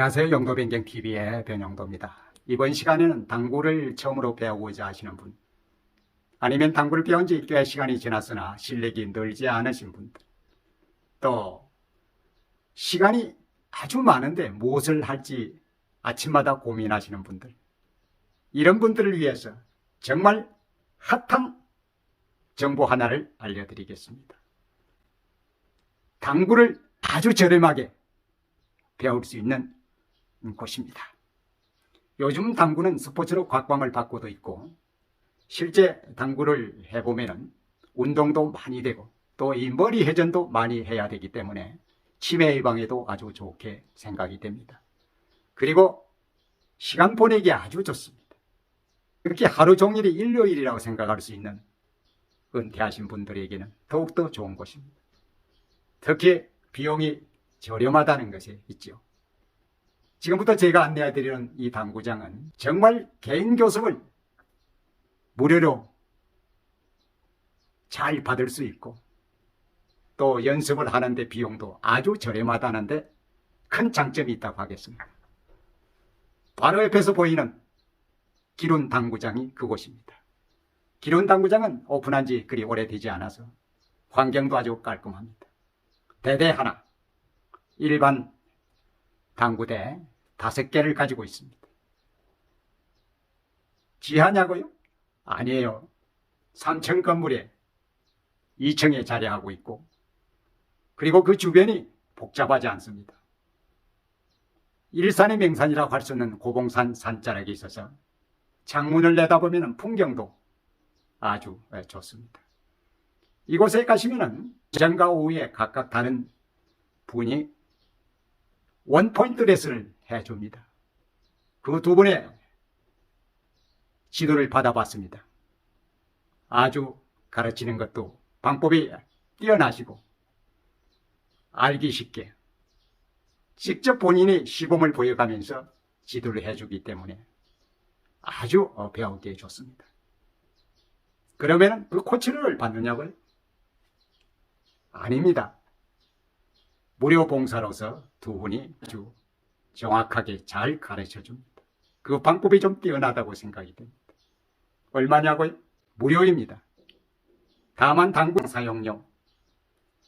안녕하세요. 영도변경TV의 변영도입니다. 이번 시간에는 당구를 처음으로 배우고자 하시는 분, 아니면 당구를 배운 지 꽤 시간이 지났으나 실력이 늘지 않으신 분들, 또 시간이 아주 많은데 무엇을 할지 아침마다 고민하시는 분들, 이런 분들을 위해서 정말 핫한 정보 하나를 알려드리겠습니다. 당구를 아주 저렴하게 배울 수 있는 곳입니다. 요즘 당구는 스포츠로 각광을 받고도 있고 실제 당구를 해보면은 운동도 많이 되고 또 이 머리 회전도 많이 해야 되기 때문에 치매 예방에도 아주 좋게 생각이 됩니다. 그리고 시간 보내기 아주 좋습니다. 그렇게 하루 종일이 일요일이라고 생각할 수 있는 은퇴하신 분들에게는 더욱더 좋은 곳입니다. 특히 비용이 저렴하다는 것이 있죠. 지금부터 제가 안내해드리는 이 당구장은 정말 개인 교습을 무료로 잘 받을 수 있고 또 연습을 하는데 비용도 아주 저렴하다는데 큰 장점이 있다고 하겠습니다. 바로 옆에서 보이는 기룬 당구장이 그곳입니다. 기룬 당구장은 오픈한 지 그리 오래되지 않아서 환경도 아주 깔끔합니다. 대대 하나, 일반 당구대 다섯 개를 가지고 있습니다. 지하냐고요? 아니에요. 3층 건물에 2층에 자리하고 있고 그리고 그 주변이 복잡하지 않습니다. 일산의 명산이라고 할 수 있는 고봉산 산자락이 있어서 창문을 내다보면 풍경도 아주 좋습니다. 이곳에 가시면 전과 오후에 각각 다른 분이 원포인트 레슨을 해줍니다. 그 두 분의 지도를 받아봤습니다. 아주 가르치는 것도 방법이 뛰어나시고 알기 쉽게 직접 본인이 시범을 보여가면서 지도를 해주기 때문에 아주 어, 배우기에 좋습니다. 그러면 그 코치를 받느냐고요? 아닙니다. 무료 봉사로서 두 분이 아주 정확하게 잘 가르쳐 줍니다. 그 방법이 좀 뛰어나다고 생각이 됩니다. 얼마냐고요? 무료입니다. 다만 당구 사용료,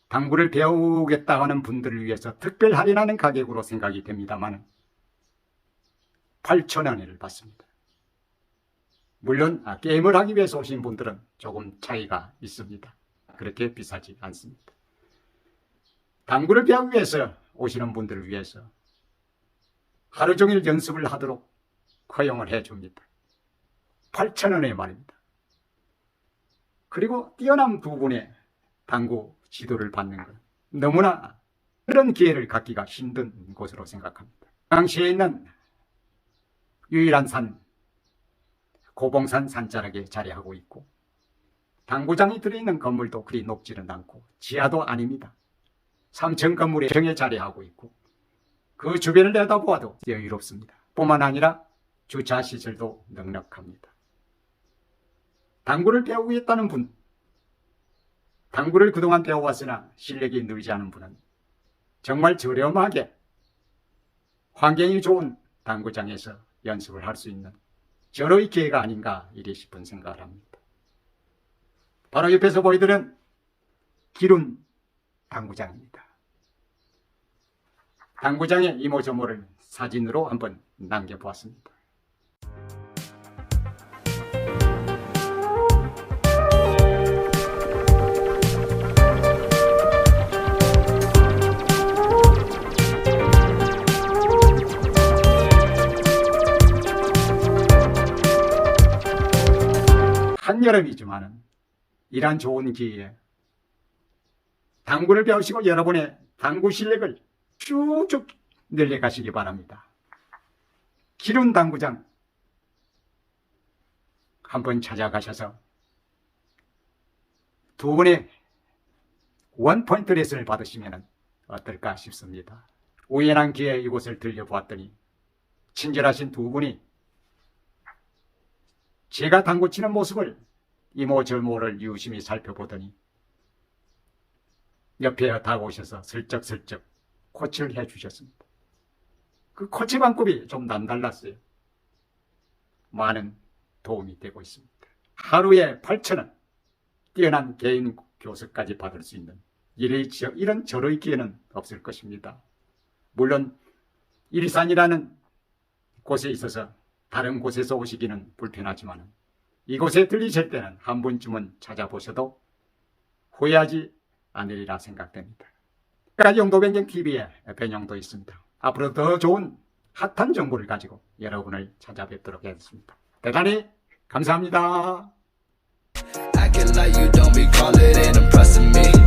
당구를 배우겠다 하는 분들을 위해서 특별 할인하는 가격으로 생각이 됩니다만 8천원을 받습니다. 물론 아, 게임을 하기 위해서 오신 분들은 조금 차이가 있습니다. 그렇게 비싸지 않습니다. 당구를 배우기 위해서 오시는 분들을 위해서 하루 종일 연습을 하도록 허용을 해줍니다. 8천원에 말입니다. 그리고 뛰어난 부분에 당구 지도를 받는 것. 너무나 그런 기회를 갖기가 힘든 곳으로 생각합니다. 당시에 있는 유일한 산, 고봉산 산자락에 자리하고 있고, 당구장이 들어있는 건물도 그리 높지는 않고, 지하도 아닙니다. 3층 건물에 정에 자리하고 있고, 그 주변을 내다보아도 여유롭습니다. 뿐만 아니라 주차 시설도 넉넉합니다. 당구를 배우겠다는 분, 당구를 그동안 배워왔으나 실력이 늘지 않은 분은 정말 저렴하게 환경이 좋은 당구장에서 연습을 할 수 있는 절호의 기회가 아닌가 이리 싶은 생각을 합니다. 바로 옆에서 보이드는 기룬 당구장입니다. 당구장의 이모저모를 사진으로 한번 남겨보았습니다. 한여름이지만은 이러한 좋은 기회에 당구를 배우시고 여러분의 당구 실력을 쭉쭉 늘려가시기 바랍니다. 기룬 당구장 한번 찾아가셔서 두 분의 원포인트 레슨을 받으시면 어떨까 싶습니다. 우연한 기회에 이곳을 들려보았더니 친절하신 두 분이 제가 당구 치는 모습을 이모저모를 유심히 살펴보더니 옆에 다가오셔서 슬쩍슬쩍 코치를 해 주셨습니다. 그 코치 방법이 좀 남달랐어요. 많은 도움이 되고 있습니다. 하루에 8천원 뛰어난 개인 교습까지 받을 수 있는 이런, 저- 이런 저의 기회는 없을 것입니다. 물론 일산이라는 곳에 있어서 다른 곳에서 오시기는 불편하지만 이곳에 들리실 때는 한 번쯤은 찾아보셔도 후회하지 않으리라 생각됩니다. 까지 용도변경 TV의 변형도 있습니다. 앞으로 더 좋은 핫한 정보를 가지고 여러분을 찾아뵙도록 하겠습니다. 대단히 감사합니다.